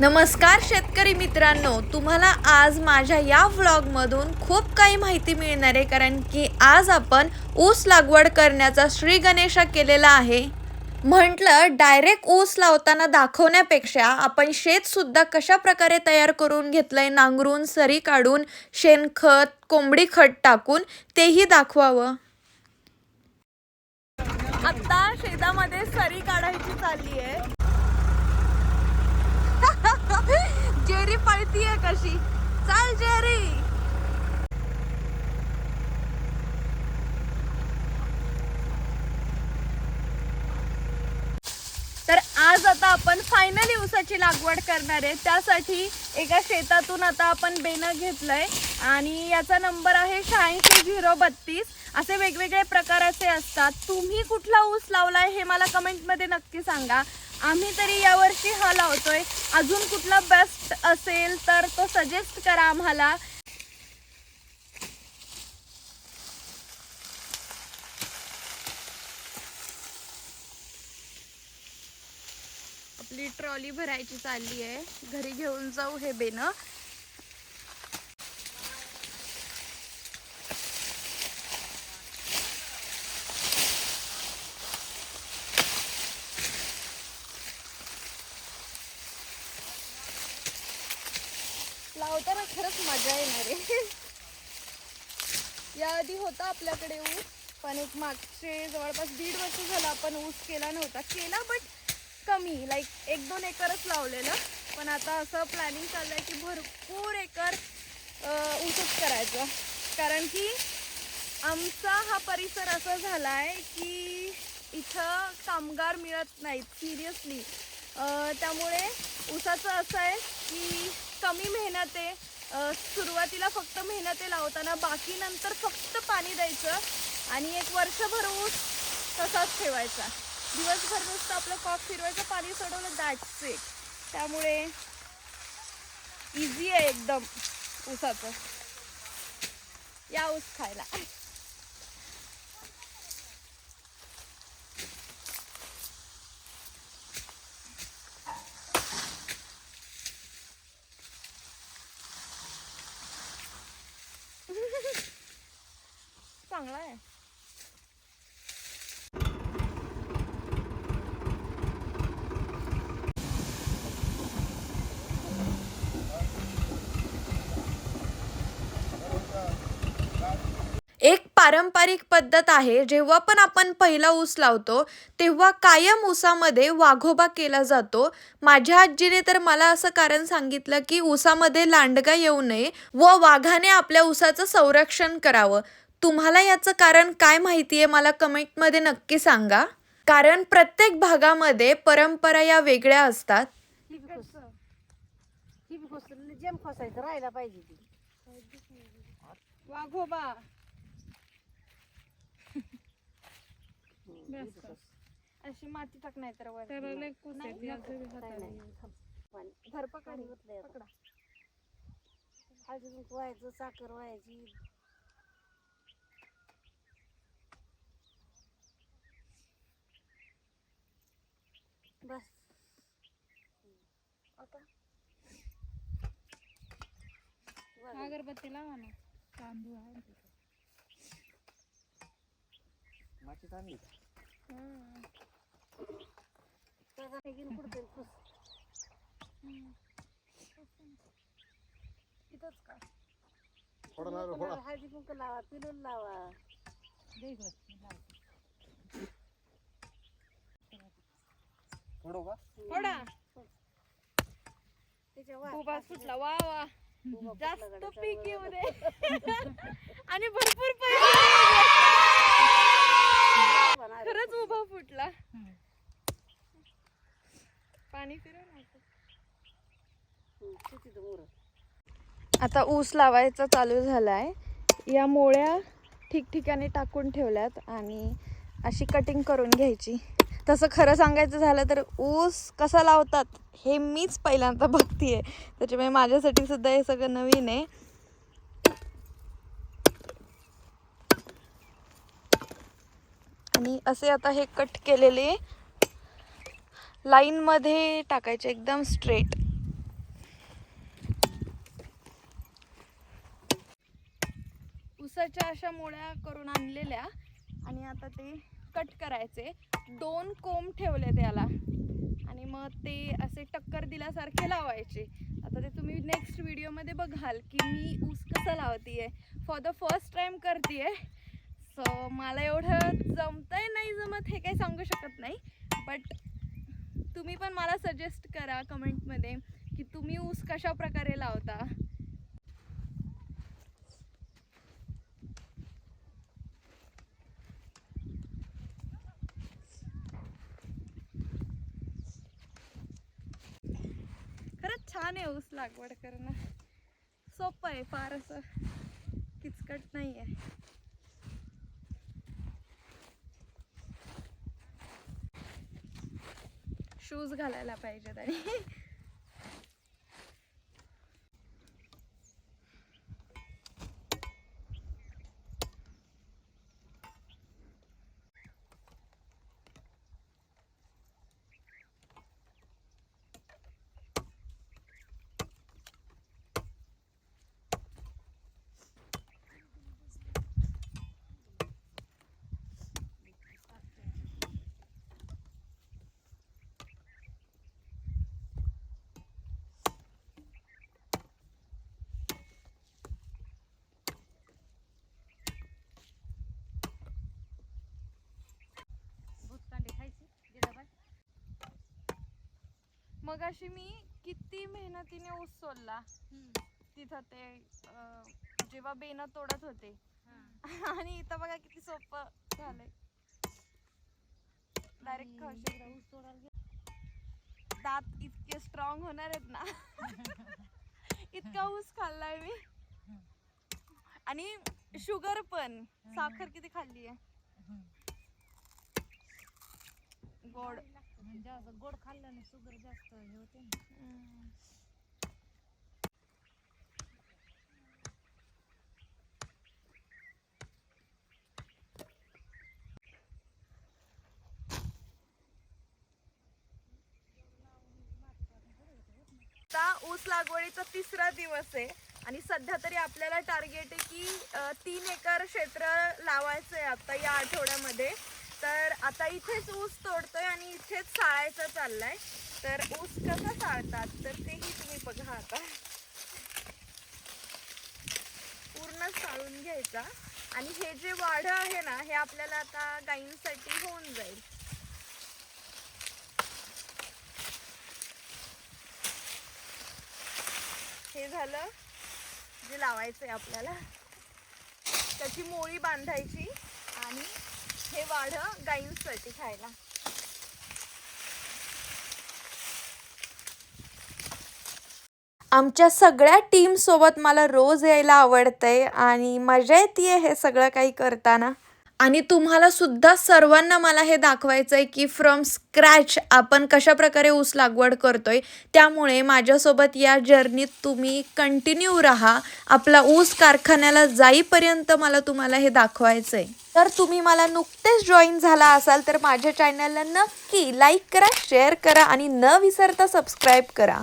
नमस्कार शेतकरी मित्रांनो तुम्हाला आज माझ्या या व्लॉगमधून खूप काही माहिती मिळणार आहे कारण की आज आपण ऊस लागवड करण्याचा श्री गणेशा केलेला आहे. म्हटलं डायरेक्ट ऊस लावताना दाखवण्यापेक्षा आपण शेतसुद्धा कशा प्रकारे तयार करून घेतलं आहे नांगरून सरी काढून शेणखत कोंबडी खत टाकून तेही दाखवावं. आत्ता शेतामध्ये सरी काढायची चालली आहे. जेरी पळतीये कशी? चाल जेरी. तर आज आता आपण फायनली ऊसाची लागवड करणार आहे. त्यासाठी एका शेतातून आता आपण बेनं घेतलंय आणि याचा नंबर आहे शहाऐंशी झिरो बत्तीस. असे वेगवेगळे प्रकाराचे असतात. तुम्ही कुठला ऊस लावलाय हे मला कमेंटमध्ये नक्की सांगा. आम्ही तरी यावर्षी हा लावतोय. अजून कुठला बेस्ट असेल तर तो सजेस्ट करा आम्हाला. आपली ट्रॉली भरायची चालली आहे घरी घेऊन जाऊ हे बेनं लावताना खरंच मजा येणार आहे याआधी होता आपल्याकडे ऊस पण एक मागचे जवळपास दीड वर्ष झालं आपण ऊस केला नव्हता. केला बट कमी लाईक एक दोन एकरच लावलेलं. पण आता असं प्लॅनिंग चाललं आहे की भरपूर एकर ऊसच करायचं. कारण की आमचा हा परिसर असा झाला आहे की इथं कामगार मिळत नाहीत सिरियसली त्यामुळे ऊसाचं असं आहे की कमी मेहनत आहे. सुरुवातीला फक्त मेहनत लावताना बाकी नंतर फक्त पाणी द्यायचं आणि एक वर्षभर ऊस तसाच ठेवायचा. दिवसभर नुसतं आपलं कॉक फिरवायचं पाणी सोडवलं दॅट्स इट त्यामुळे इझी आहे एकदम ऊसाचं. या ऊस खायला चांगला आहे एक पारंपरिक पद्धत आहे जेव्हा पण आपण पहिला ऊस लावतो तेव्हा कायम ऊसामध्ये वाघोबा केला जातो. माझ्या आजीने तर मला असं कारण सांगितलं की ऊसामध्ये लांडगा येऊ नये व वाघाने आपल्या ऊसाचं संरक्षण करावं. तुम्हाला याचं कारण काय माहिती आहे मला कमेंटमध्ये नक्की सांगा. कारण प्रत्येक भागामध्ये परंपरा या वेगळ्या असतात. राहायला पाहिजे वाघोबा. अशी माती टाक नाही तर पाणी पकडा. हळदी कुंकू व्हायचं साखर व्हायची. बस. आता? बघा. अगरबत्ती लावा ना. तांदूळ आहे. घेऊन कुठं का लावा, हळदी कुंकू लावा पिलून लावा दे इकडं, थोडा त्याच्या वा- खूप फुटला वा. वा जास्त फुटला गाड्या पीक येऊ दे आणि भरपूर पैसे. होणार. खरंच उभा फुटला. पाणी फिरव. आता ऊस लावायचा चालू झालाय या मोळ्या ठिकठिकाणी टाकून ठेवल्यात आणि अशी कटिंग करून घ्यायची तसं खरं सांगायचं झालं तर ऊस कसा लावतात हे मीच पहिल्यांदा बघतीये त्याच्यामुळे माझ्यासाठी सुद्धा हे सगळं नवीन आहे आणि असे आता हे कट केलेले लाईनमध्ये टाकायचे एकदम स्ट्रेट उसाच्या अशा मोळ्या करून आणलेल्या आणि आता ते कट करायचे. दोन कोंब ठेवले त्याला आणि मग ते असे टक्कर दिल्यासारखे लावायचे. आता ते तुम्ही नेक्स्ट व्हिडिओमध्ये बघाल की मी ऊस कसा लावतीये. फॉर द फर्स्ट टाईम करते सो मला एवढं जमतंय नाही जमत हे काही सांगू शकत नाही. बट तुम्ही पण मला सजेस्ट करा कमेंटमध्ये की तुम्ही ऊस कशा प्रकारे लावता. खरंच छान आहे ऊस लागवड करणं. सोपं आहे फार असं. किचकट नाही आहे शूज घालायला पाहिजेत आणि मग अशी मी किती मेहनतीने ऊस सोलला. तिथं ते अं, जेव्हा बेन तोडत होते. आणि इथं बघा किती सोपं झालंय. डायरेक्ट खाऊ ऊस तोडायला. दात इतके स्ट्रॉंग होणार आहेत ना. इतका ऊस खाल्लाय मी. आणि शुगर पण. साखर किती खाल्ली आहे गोड. म्हणजे असं गोड खाल्ल्याने शुगर जास्त हे होते ना. आता ऊस लागवडीचा तिसरा दिवस आहे आणि सध्या तरी आपल्याला टार्गेट आहे की तीन एकर क्षेत्र लावायचं आहे आता या आठवड्यामध्ये. तर आता इथेच ऊस तोडतोय आणि इथेच साळायचं चाललंय. तर ऊस कसा साळतात तर तेही तुम्ही बघा आता. पूर्ण साळून घ्यायचा. आणि हे जे वाढ आहे ना हे आपल्याला आता गायींसाठी होऊन जाईल. हे झालं जे लावायचं आहे आपल्याला. त्याची मोळी बांधायची आणि हे वाढ गाईंसाठी खायला. आमच्या सगळ्या टीम सोबत मला रोज यायला आवडतंय आणि मजा येते हे सगळं काही करताना. आणि तुम्हाला सुद्धा सर्वांना मला हे दाखवायचं आहे की फ्रॉम स्क्रॅच आपण कशा प्रकारे ऊस लागवड करतो आहे त्यामुळे माझ्यासोबत या जर्नीत तुम्ही कंटिन्यू राहा. आपला ऊस कारखान्याला जाईपर्यंत मला तुम्हाला हे दाखवायचं आहे तर तुम्ही मला नुकतेच जॉईन झाला असाल तर माझ्या चॅनलला नक्की लाईक करा शेअर करा आणि न विसरता सबस्क्राईब करा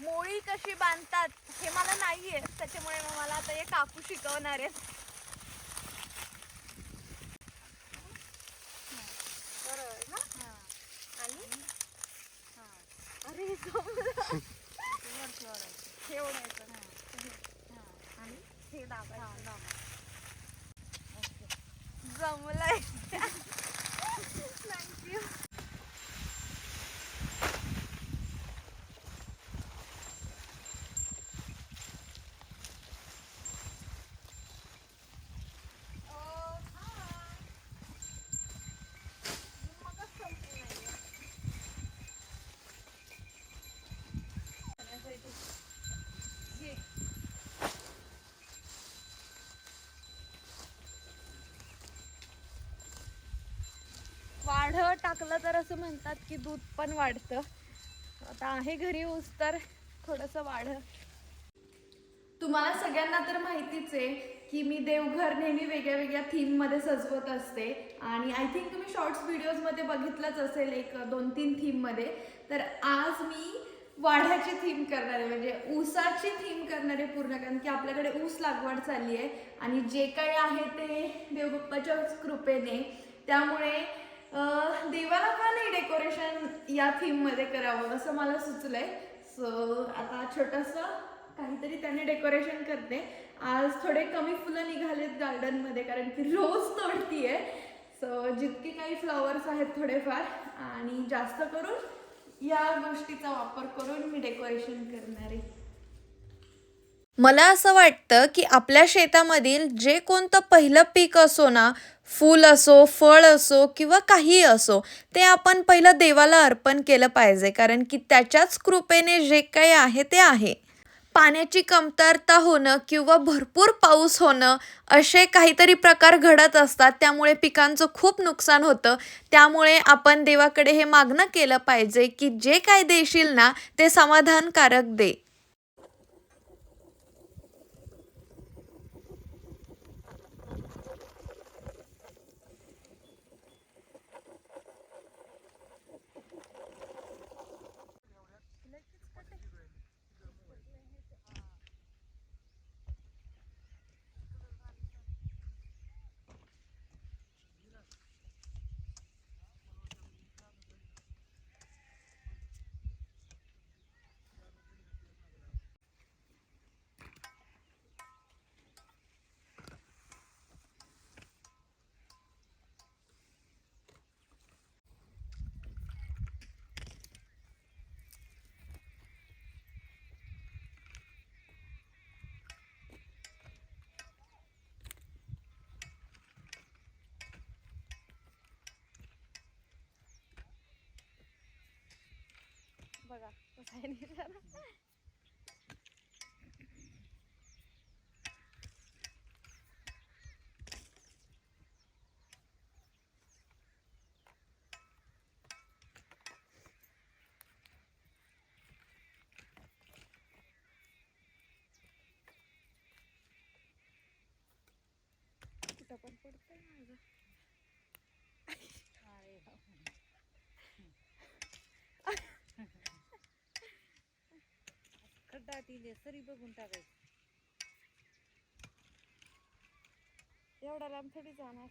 मोळी कशी बांधतात हे नाहीये. त्याच्यामुळे मग मला आता हे काकू शिकवणार ना? आणि? अरे. हे. ओढायचं आणि? हे जमलंय. टाकलं तर असं म्हणतात की दूध पण वाढतं. आता आहे घरी ऊस तर थोडंसं वाढ. तुम्हाला सगळ्यांना तर माहितीच आहे की मी देवघर नेहमी वेगळ्या वेगळ्या थीममध्ये सजवत असते. आणि आय थिंक तुम्ही शॉर्ट्स व्हिडिओजमध्ये बघितलंच असेल एक दोन तीन थीममध्ये. तर आज मी वाढ्याची थीम करणार आहे. म्हणजे ऊसाची थीम करणार आहे पूर्ण कारण की आपल्याकडे ऊस लागवड चालली आहे. आणि जे काही आहे ते देवगप्पाच्या कृपेने. त्यामुळे देवाला का नाही डेकोरेशन या थीममध्ये करावं असं मला सुचलंय? सो आता छोटंसं काहीतरी त्याने डेकोरेशन करते. आज थोडे कमी फुलं निघालेत गार्डनमध्ये कारण की रोज तोडतीये. सो जितके काही फ्लॉवर्स आहेत थोडेफार आणि जास्त करून या गोष्टीचा वापर करून मी डेकोरेशन करणार आहे. मला असं वाटतं की आपल्या शेतामधील जे कोणतं पहिलं पीक असो ना फूल असो फळ असो किंवा काही असो ते आपण पहिलं देवाला अर्पण केलं पाहिजे कारण की त्याच्याच कृपेने जे काही आहे ते आहे. पाण्याची कमतरता होणं किंवा भरपूर पाऊस होणं असे काहीतरी प्रकार घडत असतात. त्यामुळे पिकांचं खूप नुकसान होतं. त्यामुळे आपण देवाकडे हे मागणं केलं पाहिजे की जे काय देशील ना ते समाधानकारक दे. बघा कसं आहे निराळा. कुठं पण पडतंय माझं खड्डा सरी बघून टाकायचं. एवढा लांब थोडी जाणार.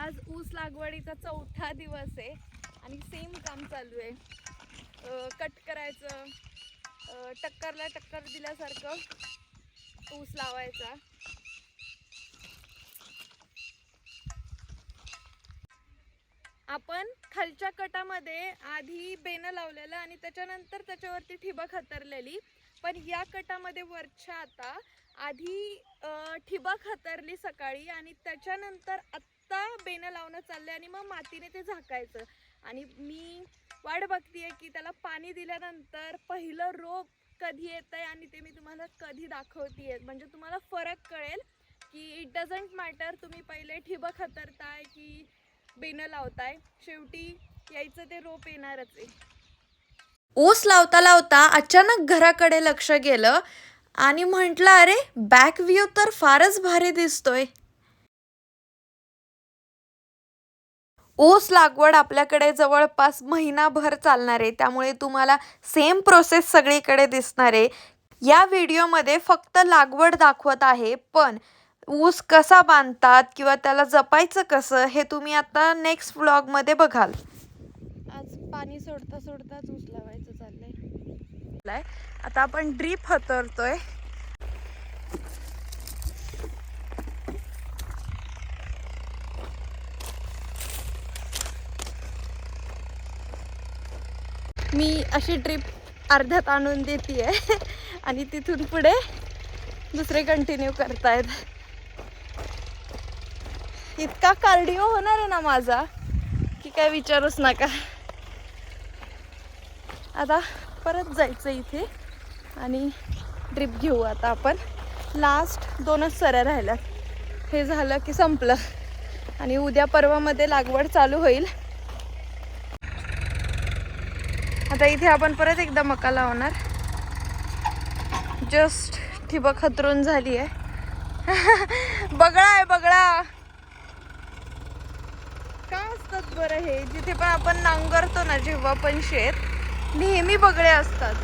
आज ऊस लागवडीचा चौथा दिवस आहे आणि सेम काम चालू आहे. कट करायचं टक्करला टक्कर दिल्यासारखं ऊस लावायचा. आपण खालच्या कटामध्ये आधी बेनं लावलेलं आणि त्याच्यानंतर त्याच्यावरती ठिबक हतरलेली. पण या कटामध्ये वरच्या आता आधी ठिबक हतरली सकाळी आणि त्याच्यानंतर आत्ता बेनं लावणं चाललंय आणि मग मातीने ते झाकायचं. आणि मी वाट बघतीये की त्याला पाणी दिल्यानंतर पहिलं रोप कधी येत आहे आणि ते मी तुम्हाला कधी दाखवतीये. म्हणजे तुम्हाला फरक कळेल की इट डझंट मॅटर तुम्ही पहिले ठिबक हतरताय की बेनं लावताय शेवटी यायचं ते रोप येणारच आहे. ऊस लावता लावता अचानक घराकडे लक्ष गेलं आणि म्हटलं अरे बॅक व्ह्यू तर फारच भारी दिसतोय. ऊस लागवड आपल्याकडे जवळपास महिनाभर चालणार आहे. त्यामुळे तुम्हाला सेम प्रोसेस सगळीकडे दिसणार आहे. या व्हिडिओमध्ये फक्त लागवड दाखवत आहे पण ऊस कसा बांधतात किंवा त्याला जपायचं कसं हे तुम्ही आता नेक्स्ट व्लॉगमध्ये बघाल. आज पाणी सोडता सोडताच ऊस लावायचं चाललंय. आता आपण ड्रीप हतरतोय. मी अशी ट्रिप अर्ध्यात आणून देते आणि तिथून पुढे दुसरे कंटिन्यू करतायत. इतका कार्डिओ होणार आहे ना माझा की काय विचारूच नका. आता परत जायचं इथे आणि ट्रिप घेऊ आता आपण. लास्ट दोनच सऱ्या राहिल्यात. हे झालं की संपलं. आणि उद्या परवामध्ये लागवड चालू होईल. आता इथे आपण परत एकदा मका लावणार. जस्ट ठिबक खतरून झाली आहे. बगळा आहे बगळा. का असतात बरं हे? जिथे पण आपण नांगरतो ना जेव्हा पण शेत नेहमी बगळे असतात.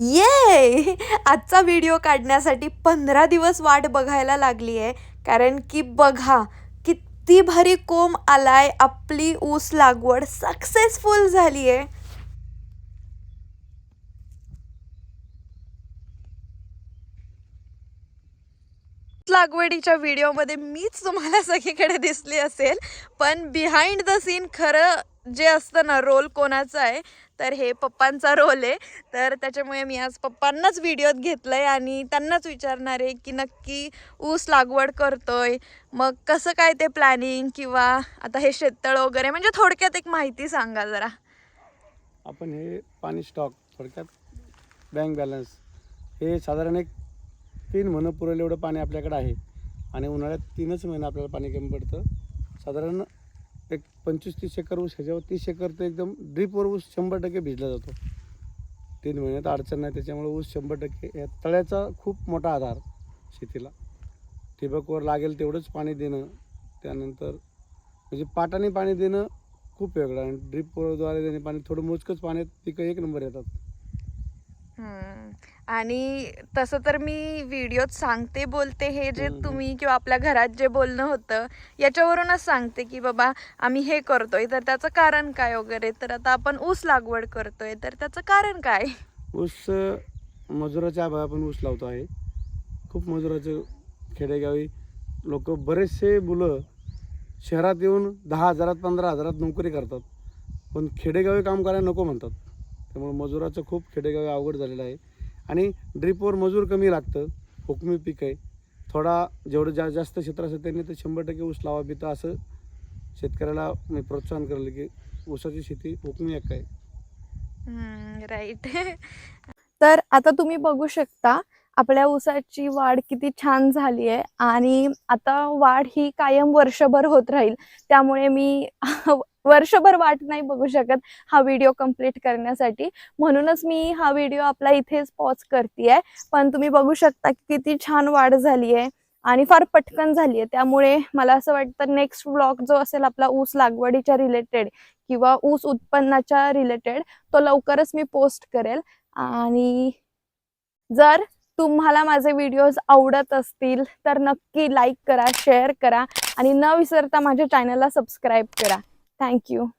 ये आजचा व्हिडिओ काढण्यासाठी पंधरा दिवस वाट बघायला लागली आहे कारण की बघा किती भारी कोंब आलाय आपली ऊस लागवड सक्सेसफुल झाली आहे लागवडीच्या व्हिडिओमध्ये मीच तुम्हाला सगळीकडे दिसली असेल पण बिहाइंड द सीन खरं जे असतं ना रोल कोणाचा आहे तर हे पप्पांचा रोल आहे. तर त्याच्यामुळे मी आज पप्पांनाच व्हिडिओत घेतलं आहे आणि त्यांनाच विचारणार आहे की नक्की ऊस लागवड करतोय. मग कसं काय ते प्लॅनिंग किंवा आता हे शेततळ वगैरे म्हणजे थोडक्यात एक माहिती सांगा जरा. आपण हे पाणी स्टॉक थोडक्यात बँक बॅलन्स हे साधारण एक तीन महिनं पुरेल एवढं पाणी आपल्याकडे आहे. आणि उन्हाळ्यात तीनच महिने आपल्याला पाणी कमी पडतं. साधारण एक पंचवीस तीस एकर ऊस ह्याच्यावर तीस एकर तर एकदम ड्रीपवर ऊस शंभर टक्के भिजला जातो. तीन महिन्यात अडचण नाही त्याच्यामुळे ऊस शंभर टक्के या तळ्याचा खूप मोठा आधार शेतीला. ठिबकवर लागेल तेवढंच पाणी देणं त्यानंतर म्हणजे पाटाने पाणी देणं खूप वेगळं आणि ड्रीपवरद्वारे देणे पाणी थोडं मोजकंच पाण्यात पिकं एक नंबर येतात. आणि तसं तर मी व्हिडिओत सांगते बोलते हे जे. तुम्ही किंवा आपल्या घरात जे बोलणं होतं याच्यावरूनच सांगते की बाबा आम्ही हे करतोय तर त्याचं कारण काय वगैरे? तर आता आपण ऊस लागवड करतोय तर त्याचं कारण काय? ऊस मजुराच्या अभावी आपण ऊस लावतो आहे. खूप मजुराचे खेडेगावी लोक बरेचसे मुलं शहरात येऊन दहा हजारात पंधरा हजारात नोकरी करतात. पण खेडेगावी काम करायला नको म्हणतात. त्यामुळे मजुराचं खूप खेडेगावी अवघड झालेलं आहे. आणि ड्रीपवर मजूर कमी लागतं हुकमी पीक आहे. थोडा जेवढं जा जास्त क्षेत्र असेल त्यांनी तर शंभर टक्के ऊस लावा बितं असं शेतकऱ्याला मी प्रोत्साहन करेल की ऊसाची शेती हुकमी एक आहे. राईट तर आता तुम्ही बघू शकता आपल्या ऊसाची वाढ किती छान झाली आहे आणि आता वाढ ही कायम वर्षभर होत राहील. त्यामुळे मी वर्षभर वाट नाही बघू शकत हा व्हिडिओ कंप्लीट करण्यासाठी. म्हणूनच मी हा व्हिडिओ आपला इथेच पॉज करते पण तुम्ही बघू शकता की किती छान वाढ झाली आहे आणि फार पटकन झाली आहे त्यामुळे मला असं वाटतं नेक्स्ट ब्लॉग जो असेल आपला ऊस लागवडीच्या रिलेटेड किंवा ऊस उत्पन्नाच्या रिलेटेड तो लवकरच मी पोस्ट करेल. आणि जर तुम्हाला माझे व्हिडिओज आवडत असतील तर नक्की लाईक करा शेअर करा आणि न विसरता माझ्या चॅनलला सबस्क्राईब करा. Thank you.